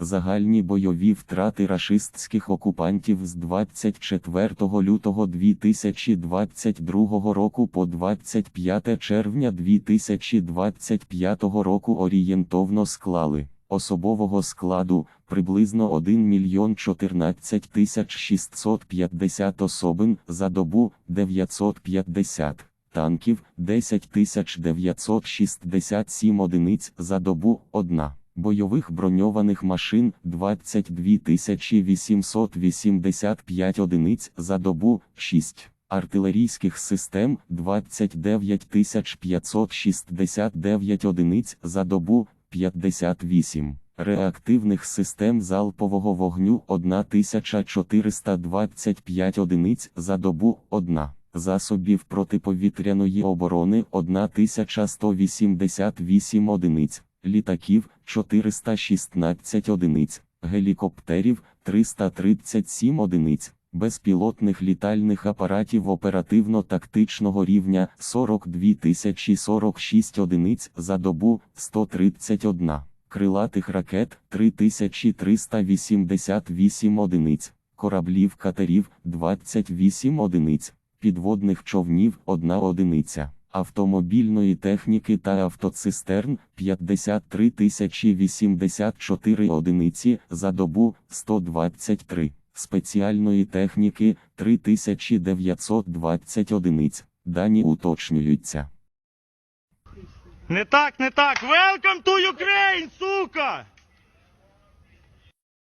Загальні бойові втрати рашистських окупантів з 24 лютого 2022 року по 25 червня 2025 року орієнтовно склали особового складу приблизно 1 мільйон 14 тисяч 650 особин за добу 950 танків 10 тисяч 967 одиниць за добу 1. Бойових броньованих машин 22 885 одиниць за добу 6. Артилерійських систем 29 569 одиниць за добу 58. Реактивних систем залпового вогню 1425 одиниць за добу 1. Засобів протиповітряної оборони 1188 одиниць, літаків 416 одиниць, гелікоптерів 337 одиниць, безпілотних літальних апаратів оперативно-тактичного рівня 42 046 одиниць за добу 131, крилатих ракет 3388 одиниць, кораблів катерів 28 одиниць підводних човнів 1 одиниця, автомобільної техніки та автоцистерн 53 084 одиниці за добу 123, спеціальної техніки 3920 одиниць. Дані уточнюються. Не так, не так. Welcome to Ukraine, сука!